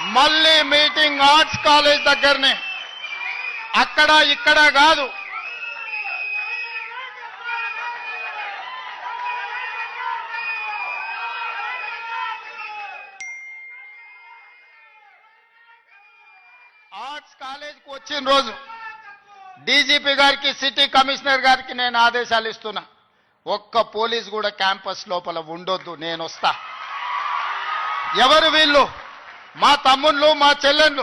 మళ్ళీ meeting arts college దగ్గరనే. అక్కడ ఇక్కడ కాదు. ఆర్ట్స్ కాలేజ్కి వచ్చిన రోజు డీజీపీ గారికి సిటీ కమిషనర్ గారికి నేను ఆదేశాలు ఇస్తున్నా. ఒక్క పోలీస్ కూడా క్యాంపస్ లోపల ఉండొద్దు నేను వస్తా. ఎవరు వీళ్ళు? మా తమ్ముళ్ళు మా చెల్లెళ్ళు